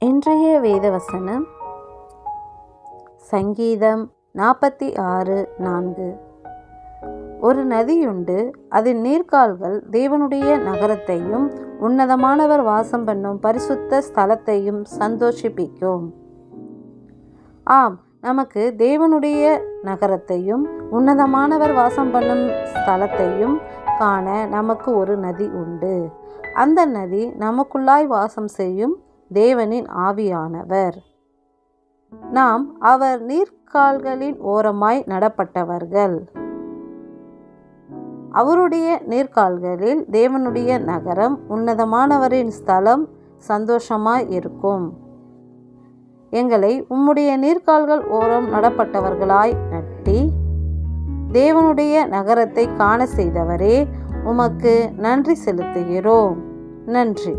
இன்றைய வேதவசனம் சங்கீதம் நாற்பத்தி ஆறு நான்கு. ஒரு நதியுண்டு அதன் நீர்க்கால்கள் தேவனுடைய நகரத்தையும் உன்னதமானவர் வாசம் பண்ணும் பரிசுத்த ஸ்தலத்தையும் சந்தோஷிப்பிக்கும். ஆம் நமக்கு தேவனுடைய நகரத்தையும் உன்னதமானவர் வாசம் பண்ணும் ஸ்தலத்தையும் காண நமக்கு ஒரு நதி உண்டு. அந்த நதி நமக்குள்ளாய் வாசம் செய்யும் தேவனின் ஆவியானவர். நாம் அவர் நீர்க்கால்களின் ஓரமாய் நடப்பட்டவர்கள். அவருடைய நீர்க்கால்களில் தேவனுடைய நகரம் உன்னதமானவரின் ஸ்தலம் சந்தோஷமாய் இருக்கும். எங்களை உம்முடைய நீர்க்கால்கள் ஓரம் நடப்பட்டவர்களாய் நட்டி தேவனுடைய நகரத்தை காண செய்தவரே உமக்கு நன்றி செலுத்துகிறோம். நன்றி.